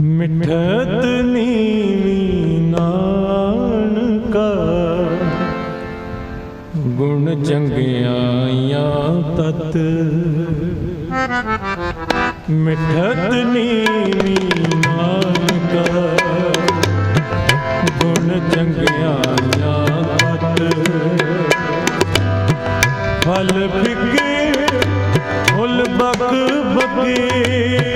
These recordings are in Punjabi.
ਮਿਠਤ ਨੀਵੀ ਨਾਨਕਾ। ਗੁਣ ਚੰਗਿਆਈਆਂ ਤਤ। ਮਿਠਤ ਨੀਵੀ ਨਾਨਕਾ। ਗੁਣ ਚੰਗਿਆਈਆਂ ਤਤ। ਫਲ ਫਿਕੇ ਫੁੱਲ ਬਕ ਬਕੇ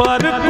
पर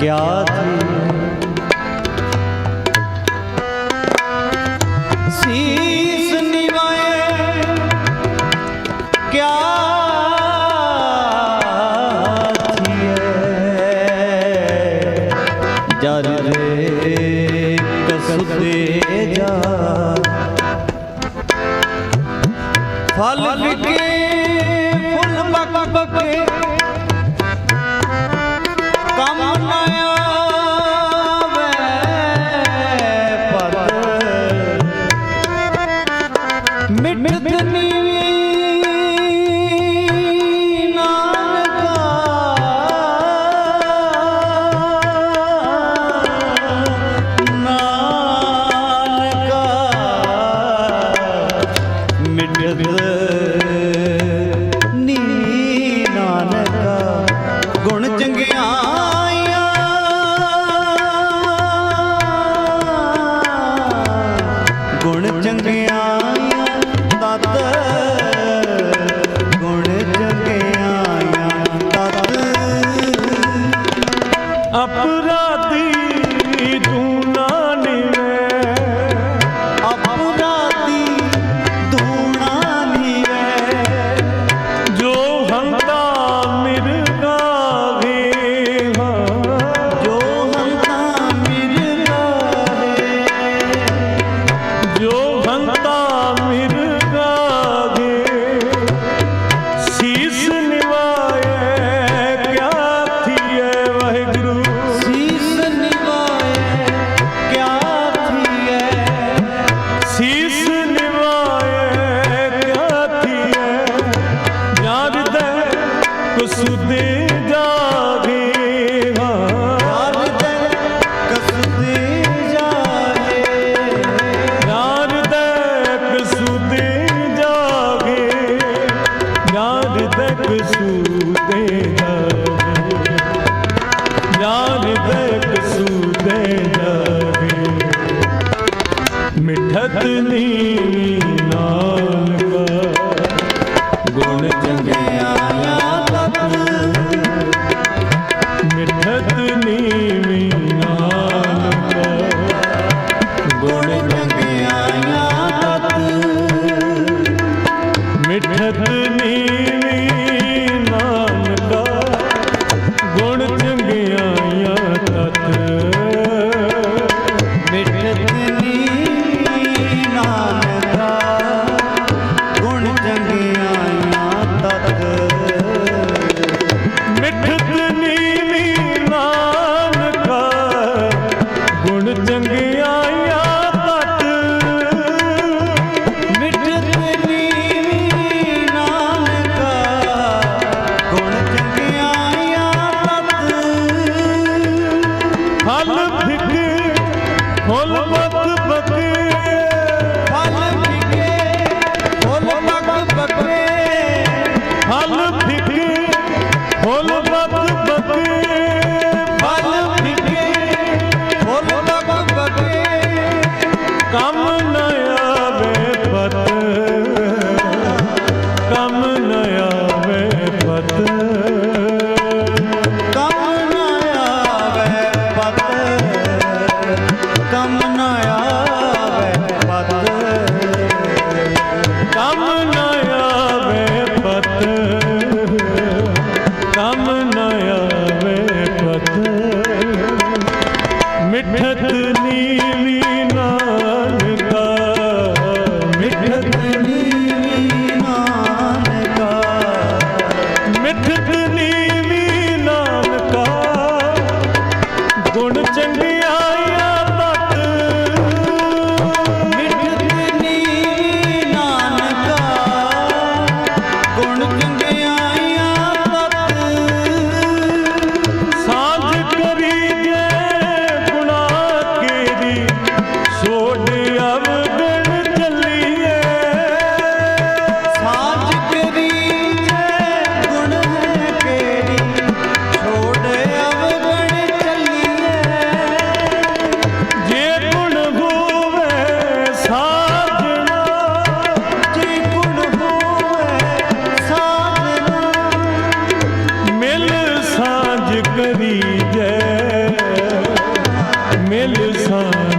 ਗਿਆ Yeah. ਮਿਠਤ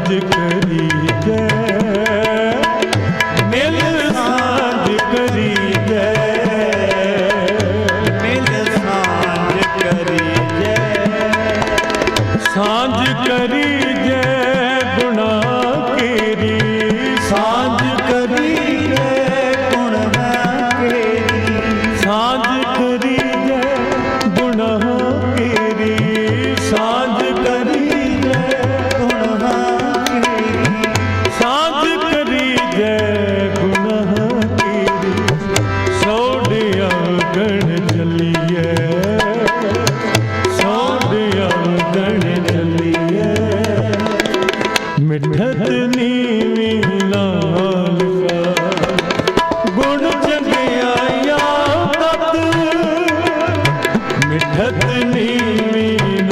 जिक्र me.